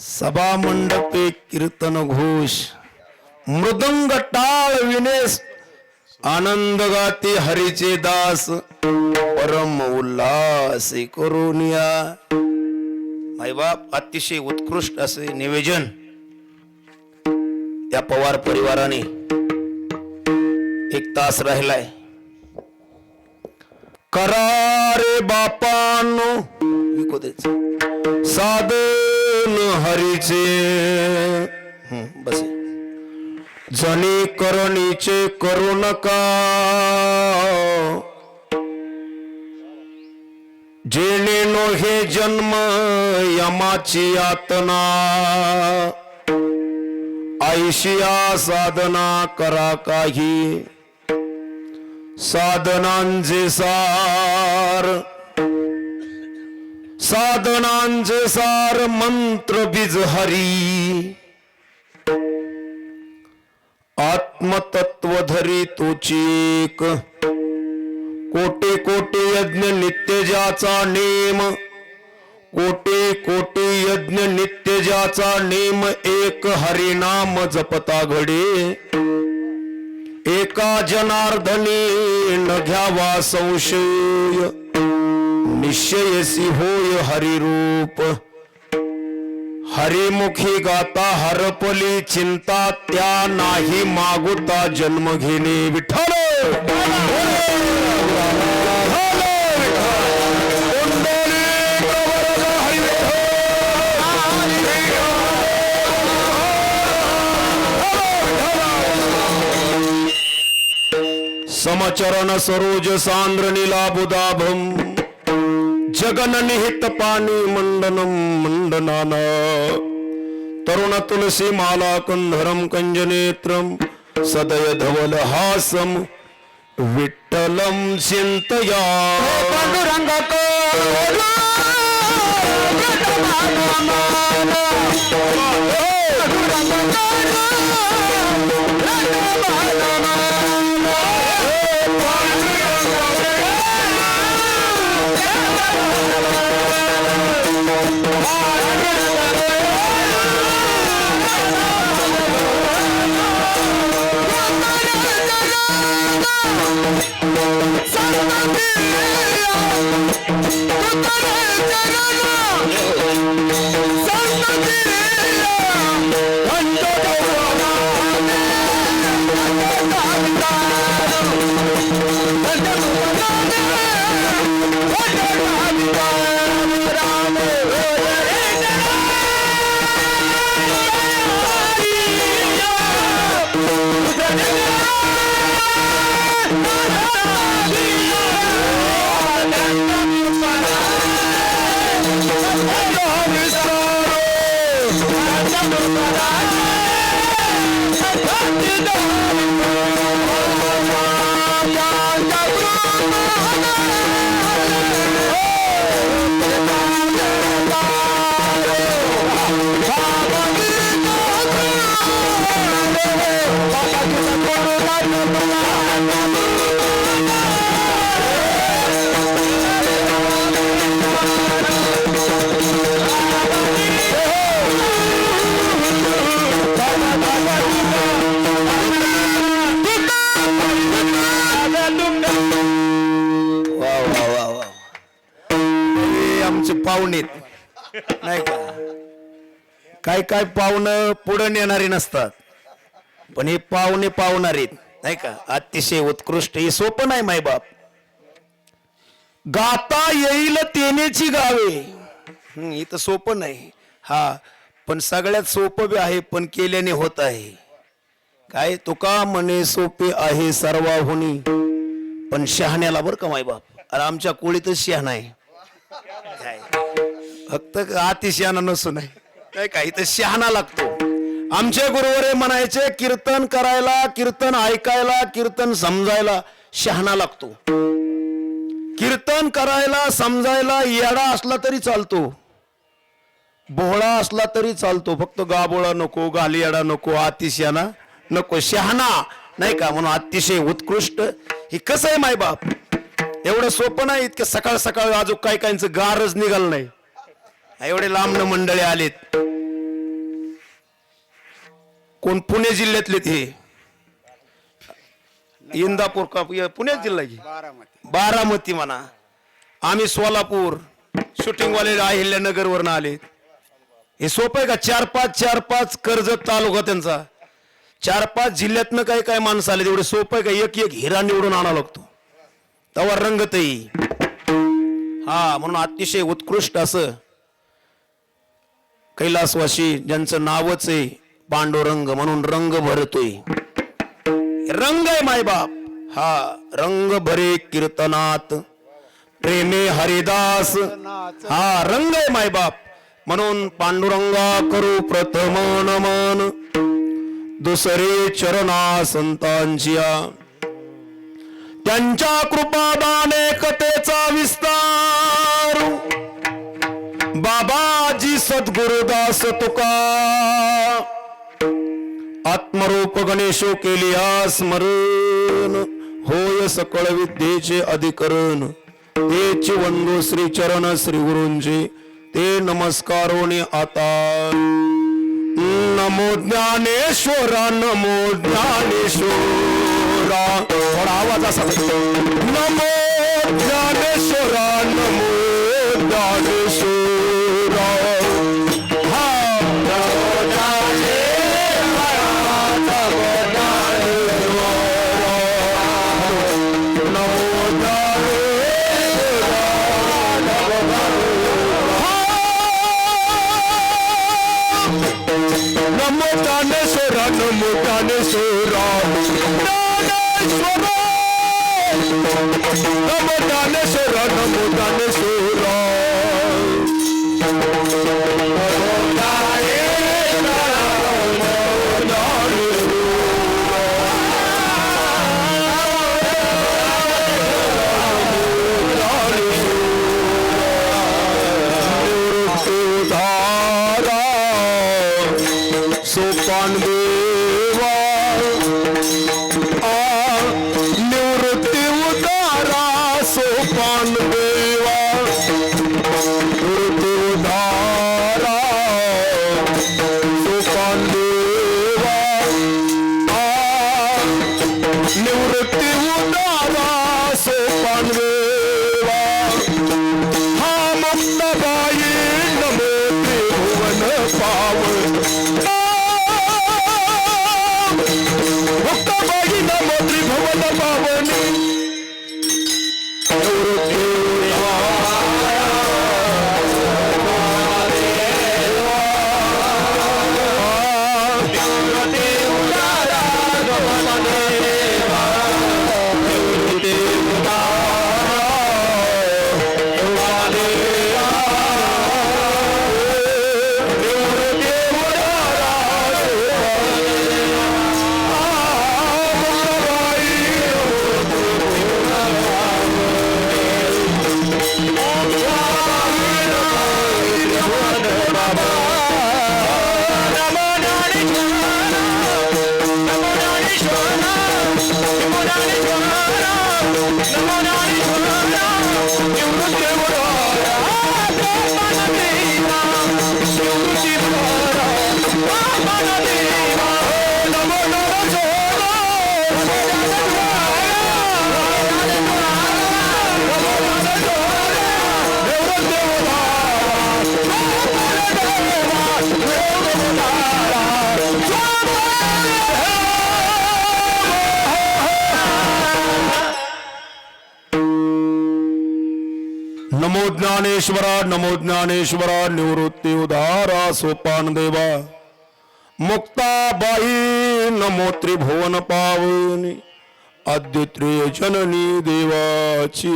सभा मंडपे कीर्तन घोष मृदंग टाळ विनेस आनंद गाते हरीचे दास परम उल्हास करुनिया मायबाप अतिशय उत्कृष्ट असे निवेदन त्या पवार परिवाराने एक तास राहिलाय. करारे बापानो विकू द्यायचं साधन हरीचे। बस जनी करणीचे करू नका। जेणे नो हे जन्म यमाची यातना। ऐशिया साधना करा काही। साधनांचे सार। साधनांचे सार मंत्र बीज हरी. आत्मतत्व धरी कोटे कोटे यज्ञ नित्य ज्याचा नेम. कोटे कोटे यज्ञ नित्य ज्याचा नेम. एक हरिनाम जपता घडे. एका जनार्दने न घ्यावा संशय. निश्चयसी होय हरिरूप। हरिमुखी गाता हरपली चिंता त्या नाही मागुता जन्म घेणे विठ्ठल। समचरण सरोज सांद्र नीलाबुदाभम। जगन निहित पाणी मंडनम मंडनान। तरुण तुलसी माला कंधरम कंजनेत्रम सदय धवल हासम विठ्ठलम चिंतया। Yeah. Bye. आमचे पाहुणेत नाही का? काय काय पाहुणं पुढे नेणारे नसतात. पण हे पाहुणे पाहुणारेत नाही का? अतिशय उत्कृष्ट. हे सोपं नाही मायबाप गाता येईल तेनेची गावे. हे इथं सोपं नाही. हा पण सगळ्यात सोपं बी आहे पण केल्याने होत आहे. काय? तुका म्हणे सोपे आहे सर्वाहुनी. पण शहाण्याला बरं का मायबाप आणि आमच्या कोळीतच शहाणा आहे. फक्त अति नसून आहे. काय काय इथं शहाणा लागतो. आमचे गुरुवरे म्हणायचे कीर्तन करायला कीर्तन ऐकायला कीर्तन समजायला शहाणा लागतो. कीर्तन करायला समजायला येडा असला तरी चालतो. बोहळा असला तरी चालतो. फक्त गाबोळा नको गालियाडा नको अतिशयाना नको शहाणा. नाही का? म्हणून अतिशय उत्कृष्ट. हे कसं आहे मायबाप? एवढं सोपं नाही इतकं सकाळ सकाळ अजून काही काहींचं गारच निघाल नाही. एवढे लांबन मंडळी आलेत. कोण पुणे जिल्ह्यातले ते इंदापूर का? पुणे जिल्हा बारामती. म्हणा. आम्ही सोलापूर शूटिंगवाले अहिल्यानगर वरनं आले हे सोपं आहे का? चार पाच चार पाच कर्जत तालुका त्यांचा. चार पाच जिल्ह्यातनं काय काय माणसं आले तेवढे सोपं आहे का? एक एक हिरा निवडून आणावा लागतो. तवा रंगतही. हा म्हणून अतिशय उत्कृष्ट असं कैलासवाशी ज्यांचं नावच आहे पांडुरंग म्हणून रंग भरतोय. रंग आहे मायबाप हा रंग भरे कीर्तनात. प्रेमे हरिदास. हा रंग आहे मायबाप म्हणून पांडुरंगा करू प्रथम नमन. दुसरे चरणा संतांच्या त्यांच्या कृपादाने कथेचा विस्तार. बाबाजी सद्गुरुदास तुका. आत्मरूप गणेशो केली स्मरण. होय सकळ विद्येचे अधिकरण. तेची वंदो श्री चरण श्री गुरूंचे ते नमस्कारोनी आता. नमो ज्ञानेश्वरा नमो ज्ञानेश्वरा. थोडा आवाज असा. नमो ज्ञानेश्वर. नमो ज्ञानेश्वरा नमो ज्ञानेश्वरा निवृत्ती उदारा सोपान देवा। मुक्ताबाई नमो त्रिभुवन पावनी अद्वितीय जननी देवाची.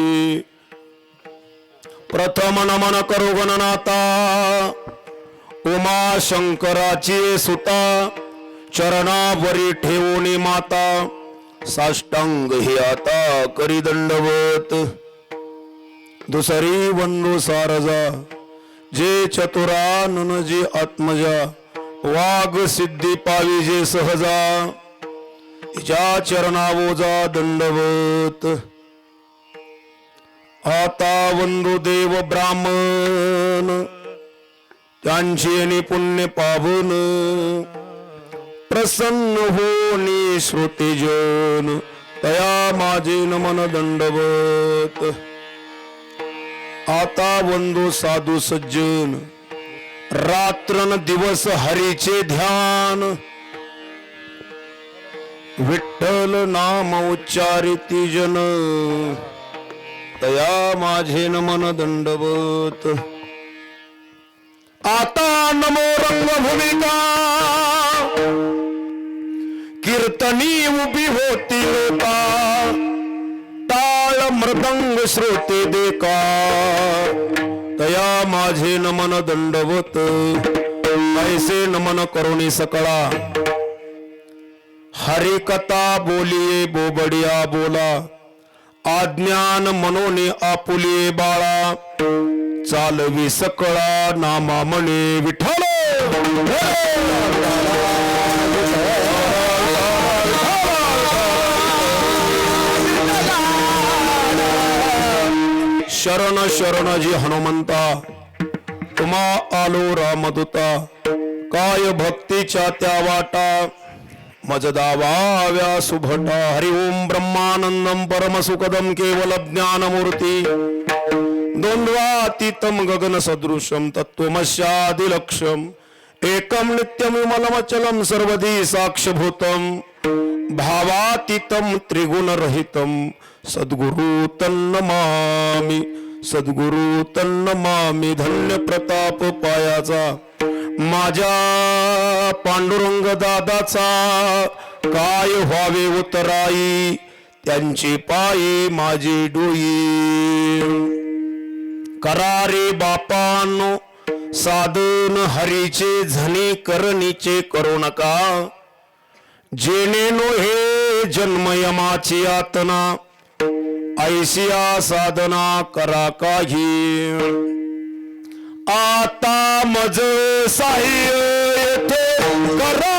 प्रथम नमन करू गणनाता उमा शंकराची सुता चरणावरी ठेवणी माता. साष्टांग हे आता करी दंडवत दुसरी वंदो सारजा जे चतुरानन जे आत्मजा वाघ सिद्धी पाविजे सहजा. तिच्या चरणावोजा दंडवत. आता वंदो देव ब्राह्मण. त्यांची आणि पुण्य पावन प्रसन्न होणे श्रोतेजन तया माझे नमन दंडवत. आता वंदो साधू सज्जन. रात्रन दिवस हरीचे ध्यान. विठ्ठल नाम उच्चारिती जन. तया माझे नमन दंडवत. आता नमो रंगभूमिका. कीर्तनी उभी होती लोका. टाळ मृदंग श्रोते देका. तया माझे नमन दंडवत ऐसे नमन करुणी सकळा. हरिकथा बोलिये बोबडिया बोला आज्ञान मनोने आपुलिये बाळा. चालवी सकळा नामा म्हणे विठ्ठल शरण शरण जी हनुमंता तुम्हा आलो रामदूता काय भक्तीच्या त्या वाटा मज दावाव्या सुभटा हरि ओम ब्रह्मानंदम परमसुखदम केवल ज्ञानमूर्ती द्वंद्वातीतम गगन सदृशम तत्वमशादिलक्षम एकम नित्यम विमलमचलम सर्वधी साक्षभूतम भावातीतम त्रिगुणरहितम सद्गुरु तन्नमामी सद्गुरु तन्नमामी धन्य प्रताप पायाचा माझ्या पांडुरंग दादाचा काय व्हावे उतराई त्यांचे पाये माझे डोई. करारे बापानो साधन हरीचे झने करणीचे करू नका. जेणेनो हे जन्मयमाची यातना ऐसिया साधना करा काही. आता मज साह्य येथे करा.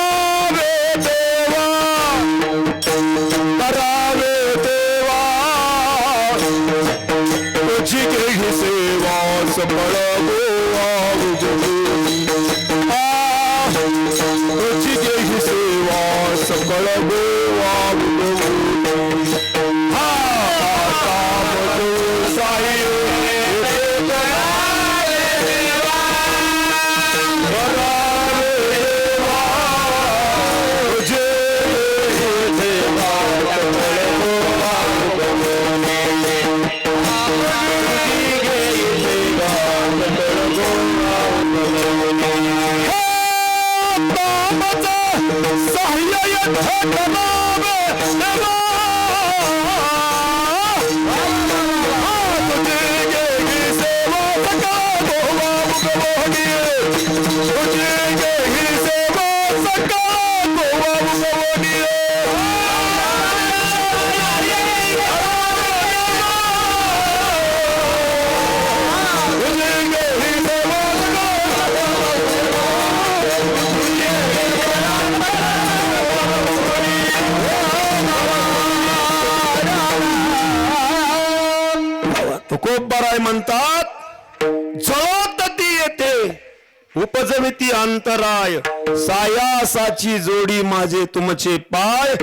उपजविती अंतराय. सायासाची जोडी माझे तुमचे पाय.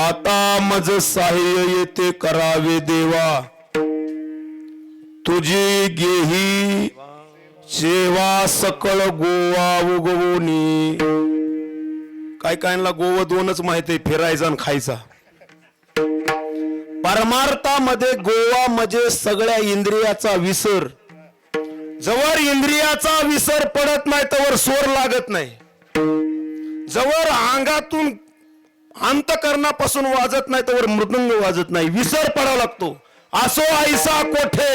आता मज साह्य येते करावे देवा. तुझी गेही सेवा सकळ गोवा उगवणी काय कायला गोव दोनच माहिती फिरायचा आणि खायचा. परमार्थामध्ये गोवा म्हणजे सगळ्या इंद्रियाचा विसर. जवळ इंद्रियाचा विसर पडत नाही तवर स्वर लागत नाही. जवळ अंगातून अंतकरणापासून वाजत नाही तवर मृदंग वाजत नाही विसर पडावा लागतो. असो आईसा कोठे?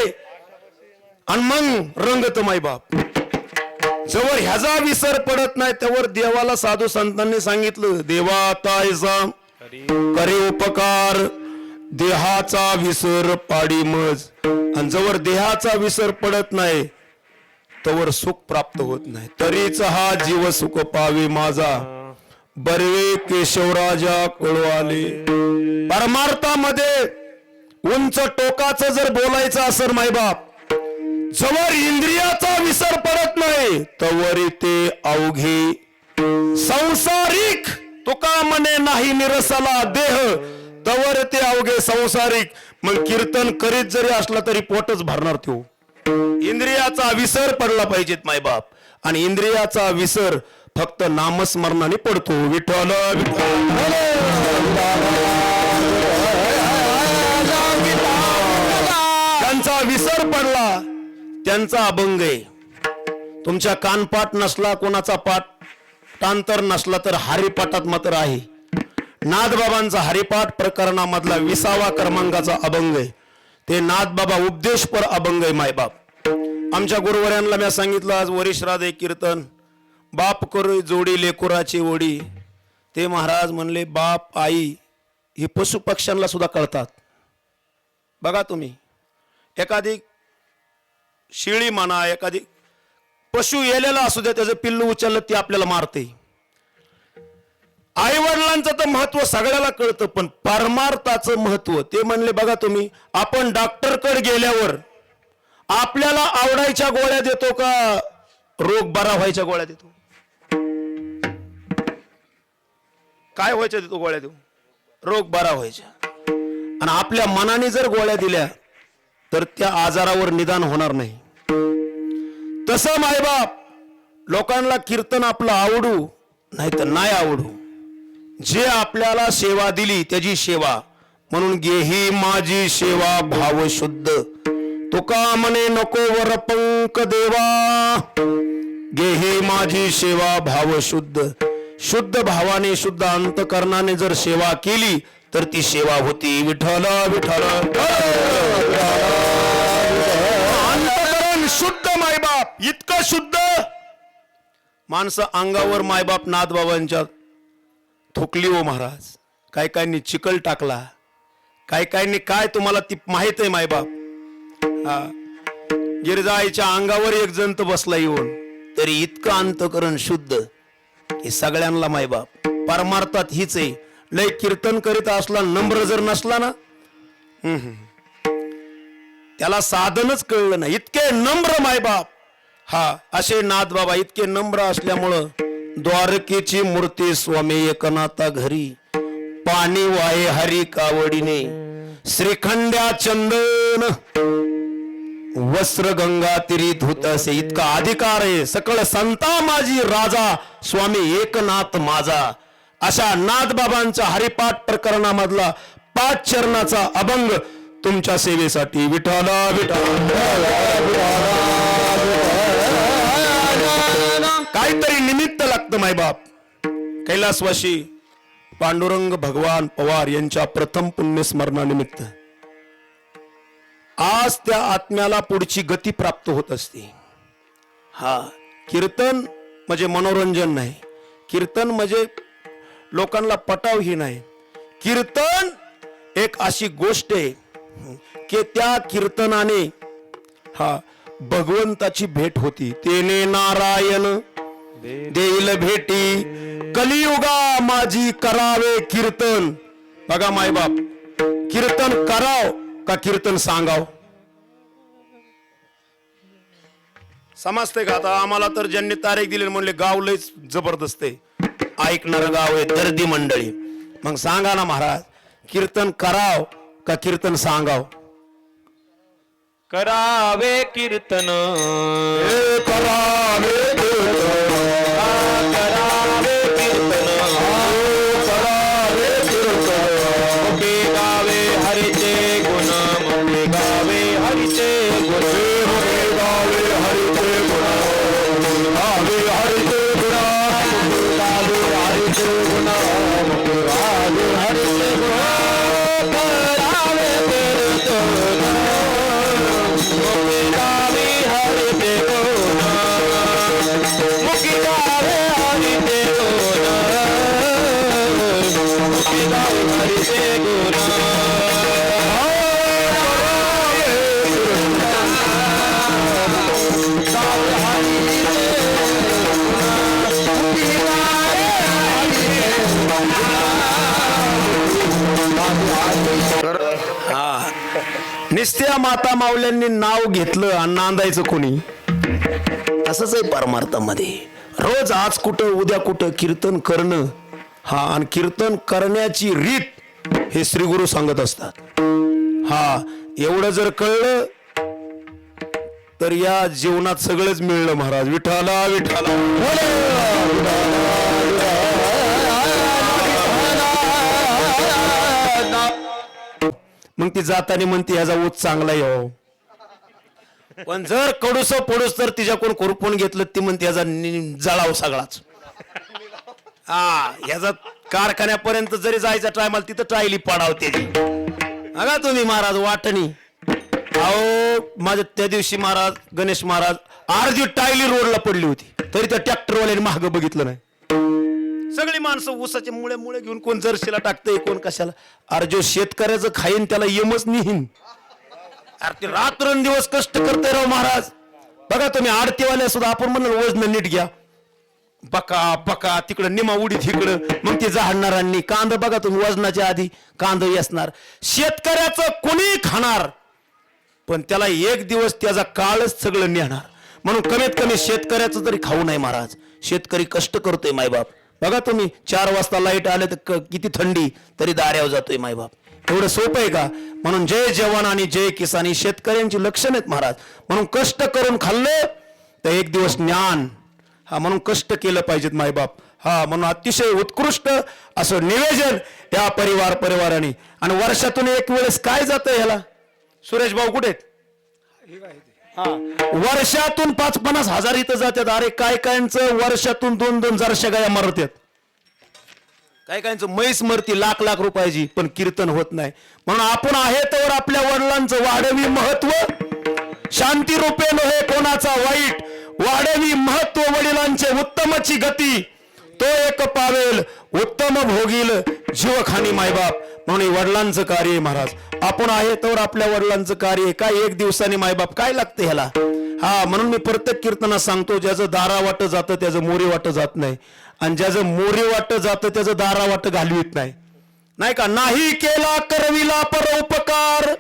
आणि मग रंगत माई बाप. जवळ ह्याचा विसर पडत नाही त्यावर देवाला साधू संतांनी सांगितलं देवा आता करे उपकार. देहाचा विसर पाडी मज आणि जवळ देहाचा विसर पडत नाही तवर सुख प्राप्त होत नाही. तरीच हा जीव सुख पावे माझा. बर्वे केशवराजा कळू आले परमार्थामध्ये उंच टोकाचं जर बोलायचं असेल मायबाप जवळ इंद्रियाचा विसर पडत नाही तवर ते अवघे. संसारिक तुका म्हणे नाही निरसला देह तवर ते अवघे संसारिक. मग कीर्तन करीत जरी असला तरी पोटच भरणार तो इंद्रियाचा विसर पडला पाहिजेत मायबाप. आणि इंद्रियाचा विसर फक्त नामस्मरणाने पडतो. विठ्ठल त्यांचा विसर पडला त्यांचा अभंग आहे. तुमच्या कानपाठ नसला कोणाचा पाठ तांतर नसला तर हरिपाठात मात्र आहे. नाथबाबांचा हरिपाठ प्रकरणामधला विसावा क्रमांकाचा अभंग आहे. ते नाथबाबा उपदेशपर अभंग आहे मायबाप. आमच्या गुरुवर्यांना मी सांगितलं आज वरिष्ठ राधे कीर्तन बाप करू जोडी लेकुराची ओढी. ते महाराज म्हणले बाप आई हे पशुपक्ष्यांना सुद्धा कळतात. बघा तुम्ही एखादी शिळी म्हणा एखादी पशु येलेला असू द्या त्याचं पिल्लू उचललं ते आपल्याला मारते. आई वडिलांचं तर महत्त्व सगळ्याला कळतं पण परमार्थाचं महत्त्व ते म्हणले बघा तुम्ही आपण डॉक्टरकडे गेल्यावर आपल्याला आवडायच्या गोळ्या देतो का? रोग बरा व्हायच्या गोळ्या देतो. काय व्हायच्या देतो गोळ्या देऊ रोग बरा व्हायच्या. आणि आपल्या मनाने जर गोळ्या दिल्या तर त्या आजारावर निदान होणार नाही. तसं मायबाप लोकांना कीर्तन आपलं आवडू नाही तर नाही आवडू. जे आपल्याला सेवा दिली त्याची सेवा. म्हणून गेही माझी सेवा भाव शुद्ध तुका मने नको वर पंक देवा. गेहे माझी सेवा भाव शुद्ध. शुद्ध भावाने शुद्ध अंतकरणाने जर सेवा केली तर ती सेवा होती विठ्ठल विठ्ठल. अंतकरण शुद्ध मायबाप. इतकं शुद्ध. माणसं अंगावर मायबाप नाथबाबांच्या थुकली हो महाराज. काय कायनी चिकल टाकला. काय कायनी काय तुम्हाला ती माहीत आहे मायबाप? हा. गिरजाईच्या अंगावर एक जंत बसला येऊन तरी इतकं अंतकरण शुद्ध की सगळ्यांना मायबाप परमार्थात हीच आहे. लय कीर्तन करीत असला नम्र जर नसला ना त्याला साधनच कळलं नाही. इतके नम्र मायबाप हा असे नाथ बाबा इतके नम्र असल्यामुळं द्वारकेची मूर्ती स्वामी एकनाथा घरी. पाणी वाहे हरी कावडीने. श्रीखंड्या चंदन. वस्त्र गंगा तिरी धुत असे इतका अधिकार आहे. सकळ संता माझी राजा स्वामी एकनाथ माझा. अशा नाथबाबांच्या हरिपाठ प्रकरणामधला पाच चरणाचा अभंग तुमच्या सेवेसाठी विठाला विठाला काहीतरी निमित्त लागतं मायबाप कैलासवाशी पांडुरंग भगवान पवार यांच्या प्रथम पुण्यस्मरणानिमित्त. आज त्या आत्म्याला पुढची गती प्राप्त होत असते. हा कीर्तन म्हणजे मनोरंजन नाही. कीर्तन म्हणजे लोकांना पटाव ही नाही. कीर्तन एक अशी गोष्ट आहे की त्या कीर्तनाने हा भगवंताची भेट होती. तेने नारायण देईल भेटी. कलियुगा माझी करावे कीर्तन. बघा मायबाप कीर्तन कराव. का कीर्तन सांगाव? समजते का आता? आम्हाला तर ज्यांनी तारीख दिली म्हणले गाव लयच जबरदस्त आहे. ऐकणार गाव आहे दर्दी मंडळी. मग सांगा ना महाराज कीर्तन कराव का कीर्तन सांगाव? करावे कीर्तन. करावे करावे निस्त्या माता माऊल्यांनी नाव घेतलं आणि नांदायचं कोणी? असंच आहे परमार्थामध्ये. रोज आज कुठं उद्या कुठं कीर्तन करणं हा आणि कीर्तन करण्याची रीत हे श्री गुरु सांगत असतात. हा एवढं जर कळलं तर या जीवनात सगळंच मिळलं महाराज. विठाला विठाला मग ती जाताना म्हणते ह्याचा ऊस चांगला येऊ हो. पण जर कडूस पडूस तर तिच्याकडून कुरपून घेतलं ती म्हणते ह्याचा जळाव सगळाच. हा ह्याचा कारखान्यापर्यंत जरी जायचा टायमाला तिथं टायली पाडावते अगा तुम्ही महाराज वाटणी. अहो माझ्या त्या दिवशी महाराज गणेश महाराज अर्धी टायली रोडला पडली होती. तरी त्या ट्रॅक्टरवाल्याने महाग बघितलं नाही. सगळी माणसं ऊसाचे मुळे मुळे घेऊन कोण जर्शीला टाकतंय कोण कशाला? अरे जो शेतकऱ्याचं खाईन त्याला यमच निहीन. अरे ते रात्रंदिवस कष्ट करते राव महाराज. बघा तुम्ही आडतीवाल्या सुद्धा आपण म्हणलं वजन नीट घ्या. बका बका तिकडं निमा उडीत इकडं मग ते जाणणारांनी कांद बघा तुम्ही वजनाच्या आधी कांद असणार शेतकऱ्याचं कोणी खाणार? पण त्याला एक दिवस त्याचा काळच सगळं नेणार. म्हणून कमीत कमी शेतकऱ्याचं तरी खाऊ नये महाराज. शेतकरी कष्ट करतोय मायबाप. बघा तुम्ही चार वाजता लाइट आले तर किती थंडी तरी दाऱ्यावर जातोय मायबाप एवढं सोपं आहे का? म्हणून जय जवान आणि जय किसान ही शेतकऱ्यांची लक्षण आहेत महाराज. म्हणून कष्ट करून खाल्लं तर एक दिवस ज्ञान हा म्हणून कष्ट केलं पाहिजेत मायबाप हा म्हणून अतिशय उत्कृष्ट असं निवेदन या परिवार परिवाराने. आणि वर्षातून एक वेळेस काय जातं ह्याला? सुरेश भाऊ कुठे आहेत? वर्षातून पाच पन्नास हजार इथं जातात. अरे काय कायचं वर्षातून दोन दोन चारशे गाया मरतात. काय कायचं म्हैस मरती लाख लाख रुपयाची पण कीर्तन होत नाही. म्हणून आपण आहे तर आपल्या वडिलांचं वाढवी महत्त्व. शांती रूपे नव्हे कोणाचा वाईट. वाढवी महत्त्व वडिलांचे उत्तमची गती. तो एक पावेल उत्तम भोगील जीवखानी मायबाप. म्हणून वडिलांचं कार्य आहे महाराज. आपण आहे तर आपल्या वडिलांचं कार्य काय एक दिवसाने मायबाप काय लागते ह्याला? हा म्हणून मी प्रत्येक कीर्तनात सांगतो ज्याचं दारा वाट जातं त्याचं मोरी वाट जात नाही. आणि ज्याचं मोरी वाट जातं त्याचं दारा वाट घालवीत नाही. नाही का? नाही केला करविला परोपकार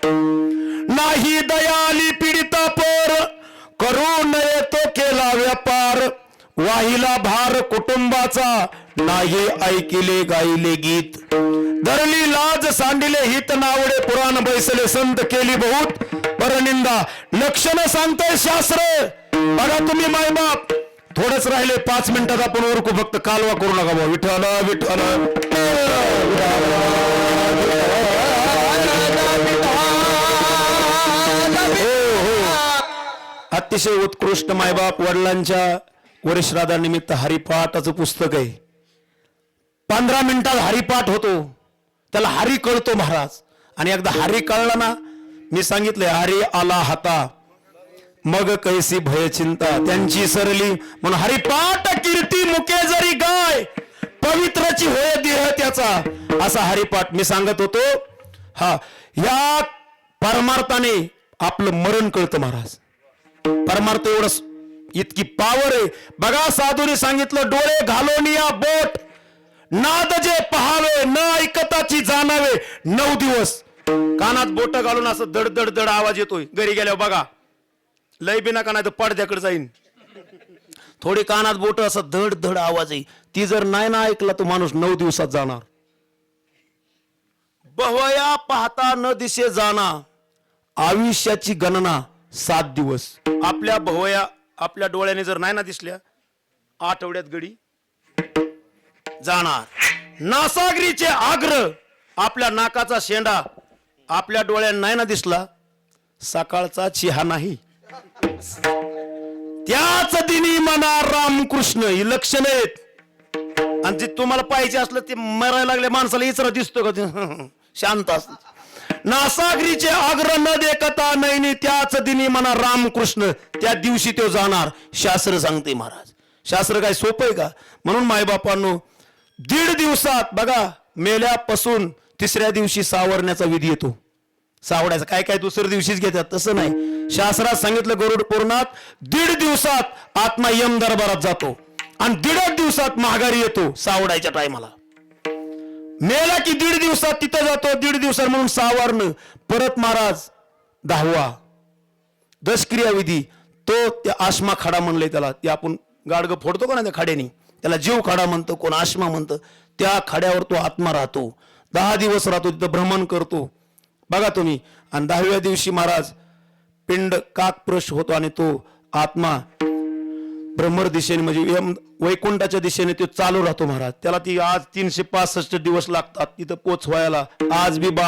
नाही दयाली पीडिता पर. करू नये तो केला व्यापार. वाहिला भार कुटुंबाचा नाही ऐकिले गायले गीत. धरली लाज सांडिले हित नावडे पुराण बैसले संत केली बहुत. परनिंदा लक्षण सांगतंय शास्त्र. बघा तुम्ही मायबाप. थोडंच राहिले पाच मिनिटात आपण ओरकू फक्त कालवा करू नका भाऊ. विठ्ठल विठ्ठल. हो, हो. अतिशय उत्कृष्ट मायबाप वडिलांच्या वरिष्ठराधानिमित्त हरिपाठाचं पुस्तक आहे. पंधरा मिनिटात हरिपाठ होतो. त्याला हरी कळतो महाराज. आणि एकदा हरी कळला ना मी सांगितलंय हरी आला हाता. मग कैसी भय चिंता. त्यांची सरली. म्हणून हरिपाठ कीर्ती मुके जरी गाय पवित्रची होय देह त्याचा. असा हरिपाठ मी सांगत होतो. हा या परमार्थाने आपलं मरण कळतं महाराज. परमार्थ एवढं इतकी पावर आहे. बघा साधूने सांगितलं डोळे घालून या बोट. नाद जे पहावे न ऐकताची जाणावे. नऊ दिवस. कानात बोट घालून असं दड दड दड आवाज येतोय. घरी गेल्यावर बघा लय बिना का नाही तर पडद्याकडे जाईन. थोडी कानात बोट असं धड धड आवाज आहे. ती जर नाही ना ऐकला तो माणूस नऊ दिवसात जाणार. बहवया पाहता न दिसे जाणा आयुष्याची गणना सात दिवस. आपल्या भवया आपल्या डोळ्याने जर नाही ना दिसल्या आठवड्यात गडी जाणार. नासागरीचे आग्र आपल्या नाकाचा शेंडा आपल्या डोळ्याने नाही ना दिसला सकाळचा चिहा नाही. त्याच दिनी मना रामकृष्ण ही लक्षण आहेत. आणि जे तुम्हाला पाहिजे असलं ते मरायला लागल्या माणसाला इचरा दिसतो का? शांत असत. नासागरीचे आग्रह न देखता नैनी त्याच दिनी म्हणा रामकृष्ण त्या दिवशी तो जाणार. शास्त्र सांगते महाराज. शास्त्र काय सोपं आहे का? म्हणून मायबापांनो दीड दिवसात बघा मेल्यापासून तिसऱ्या दिवशी सावरण्याचा विधी येतो. सावडायचं काय काय दुसऱ्या दिवशीच घेतात तसं नाही. शास्त्रात सांगितलं गरुड पूर्णात दीड दिवसात आत्मा यम दरबारात जातो. आणि दीडच दिवसात माघारी येतो सावडायच्या टायमाला मेला की दीड दिवसात तिथं जातो दीड दिवसात म्हणून सावरणं परत महाराज दहावा. दशक्रियाविधी तो त्या आश्मा खाडा म्हणले त्याला ते आपण गाडगं फोडतो का ना त्या खाड्याने? त्याला जीव खाडा म्हणतो कोण आश्मा म्हणतं त्या खाड्यावर तो आत्मा राहतो. दहा दिवस राहतो तिथं भ्रमण करतो. बघा तुम्ही आणि दहाव्या दिवशी महाराज पिंड काकप्रश होतो आणि तो आत्मा ब्रह्मर दिशेने म्हणजे यम- वैकुंठाच्या दिशेने तो चालू राहतो महाराज. त्याला ती आज तीनशे पासष्ट दिवस लागतात. तिथं पोच व्हायला आज बी बा